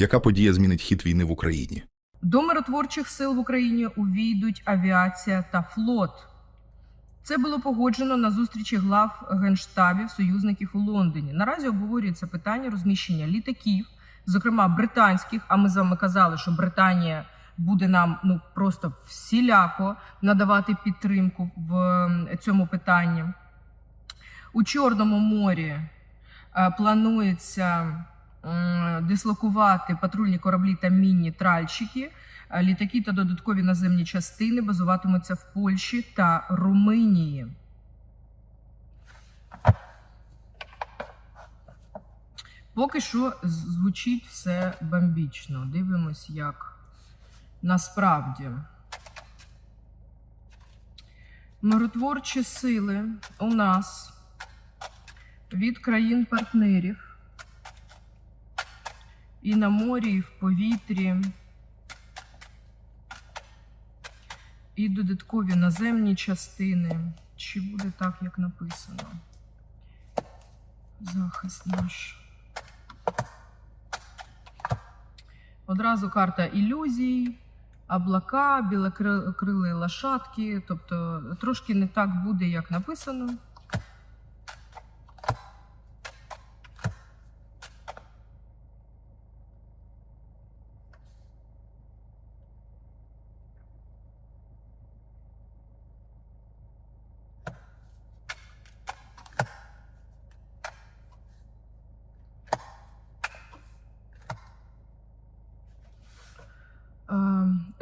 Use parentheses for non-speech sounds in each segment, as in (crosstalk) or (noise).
Яка подія змінить хід війни в Україні? До миротворчих сил в Україні увійдуть авіація та флот. Це було погоджено на зустрічі глав генштабів союзників у Лондоні. Наразі обговорюється питання розміщення літаків, зокрема британських. А ми з вами казали, що Британія буде нам ну просто всіляко надавати підтримку в цьому питанні. У Чорному морі е, планується дислокувати патрульні кораблі та мінні тральщики. Е, Літаки та додаткові наземні частини базуватимуться в Польщі та Румунії. Поки що звучить все бомбічно. Дивимось, як насправді. Миротворчі сили у нас від країн-партнерів і на морі, і в повітрі, і додаткові наземні частини. Чи буде так, як написано? Захист наш. Одразу карта ілюзій, облака, білокрили лошадки. Тобто трошки не так буде, як написано.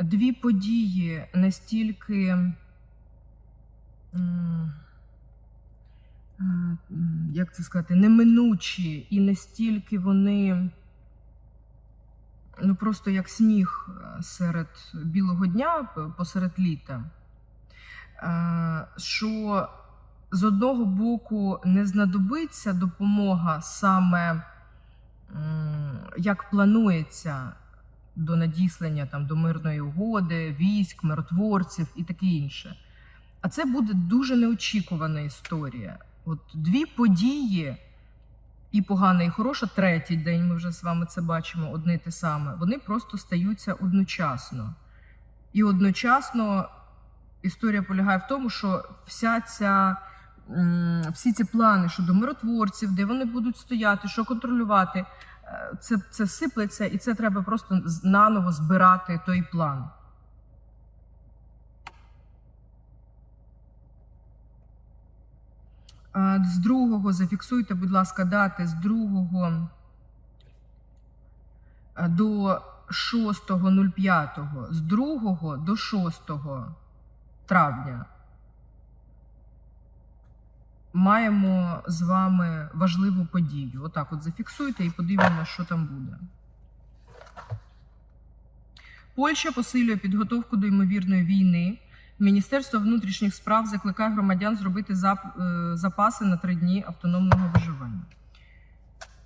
Дві події настільки. е, Як це сказати, неминучі, і настільки вони ну просто як сніг е, серед білого дня посеред літа. Е, Що з одного боку не знадобиться допомога саме як планується до надіслання там до мирної угоди, військ, миротворців і таке інше. А це буде дуже неочікувана історія. От дві події, і погана, і хороша, третій день, ми вже з вами це бачимо, одне те саме, вони просто стаються одночасно. І одночасно історія полягає в тому, що вся ця. Всі ці плани щодо миротворців, де вони будуть стояти, що контролювати, це, це сиплеться, і це треба просто наново збирати той план. З другого зафіксуйте, будь ласка, дати з 2 е, до 6.05. З 2 до 6 травня маємо з вами важливу подію. Отак от зафіксуйте і подивимося, що там буде. Польща посилює підготовку до ймовірної війни. Міністерство внутрішніх справ закликає громадян зробити е, запаси на три дні автономного виживання.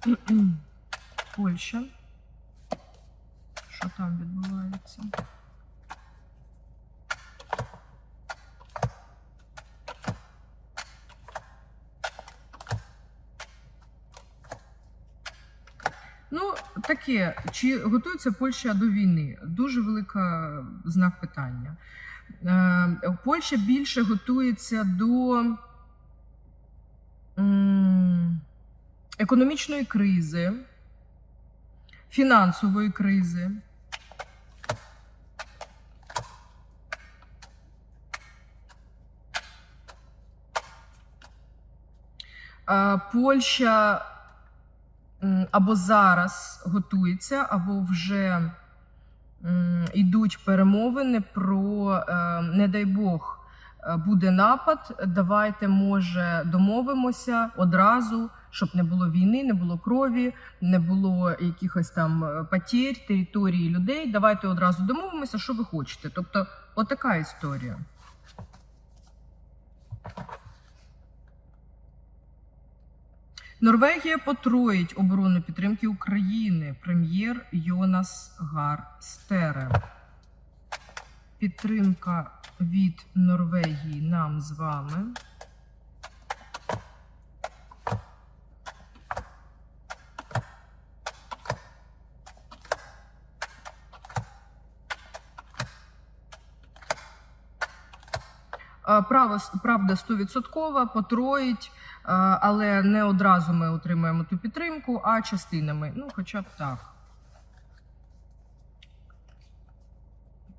(clears throat) Польща. Що там відбувається? Ну, таке, чи готується Польща до війни? Дуже велика знак питання. Е, Польща більше готується до економічної кризи, фінансової кризи. Е, Польща або зараз готується, або вже йдуть перемовини про, е, не дай Бог, е, буде напад. Давайте, може, домовимося одразу, щоб не було війни, не було крові, не було якихось там е, потерь, території людей. Давайте одразу домовимося, що ви хочете. Тобто, отака історія. Норвегія потроїть оборону підтримки України. Прем'єр Йонас Гар Стере. Підтримка від Норвегії нам з вами. Право, правда 100%, потроїть, але не одразу ми отримаємо ту підтримку, а частинами. Ну, хоча б так.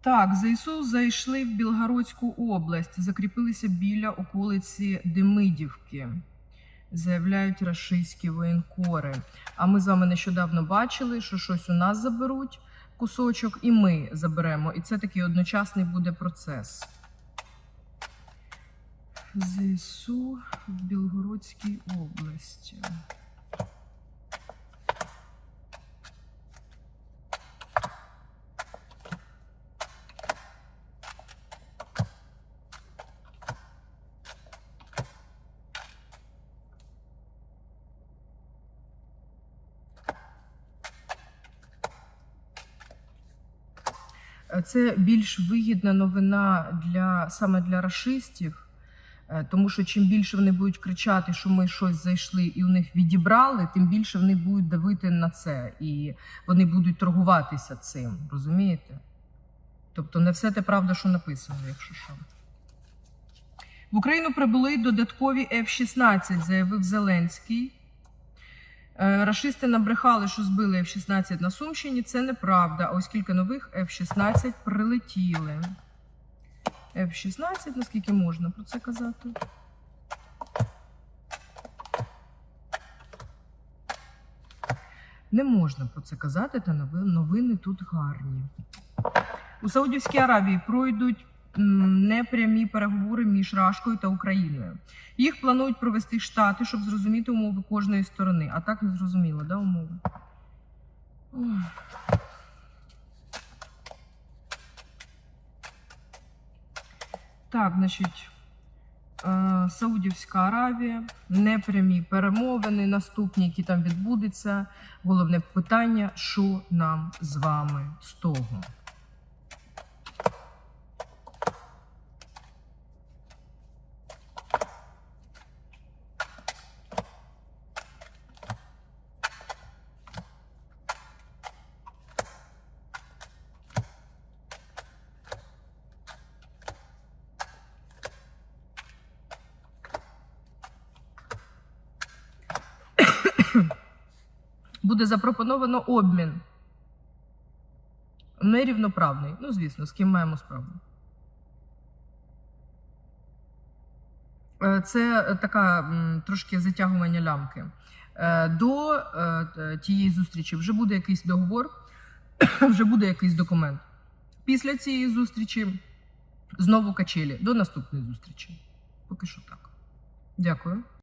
Так, ЗСУ зайшли в Білгородську область, закріпилися біля околиці Демидівки, заявляють рашистські воєнкори. А ми з вами нещодавно бачили, що щось у нас заберуть кусочок, і ми заберемо. І це такий одночасний буде процес. ЗСУ в Білгородській області. Це більш вигідна новина для саме для рашистів, е, тому що чим більше вони будуть кричати, що ми щось зайшли і у них відібрали, тим більше вони будуть давити на це, і вони будуть торгуватися цим. Розумієте? Тобто, не все те правда, що написано, якщо що. В Україну прибули додаткові F-16, заявив Зеленський. Е, Рашисти набрехали, що збили F-16 на Сумщині. Це неправда. А ось кілька нових F-16 прилетіли. F-16, наскільки можна про це казати? Не можна про це казати, та новини тут гарні. У Саудівській Аравії пройдуть непрямі переговори між Рашкою та Україною. Їх планують провести штати, щоб зрозуміти умови кожної сторони. А так не зрозуміло, да, умови? Ох. Так, значить, е, Саудівська Аравія, непрямі перемовини, наступні, які там відбудуться. Головне питання: що нам з вами з того? (clears throat) буде запропоновано обмін. Нерівноправний. Ну, звісно, з ким маємо справу. Е, Це така трошки затягування лямки. Е, До е, тієї зустрічі вже буде якийсь договор, (clears throat) вже буде якийсь документ. Після цієї зустрічі знову качелі. До наступної зустрічі. Поки що так. Дякую.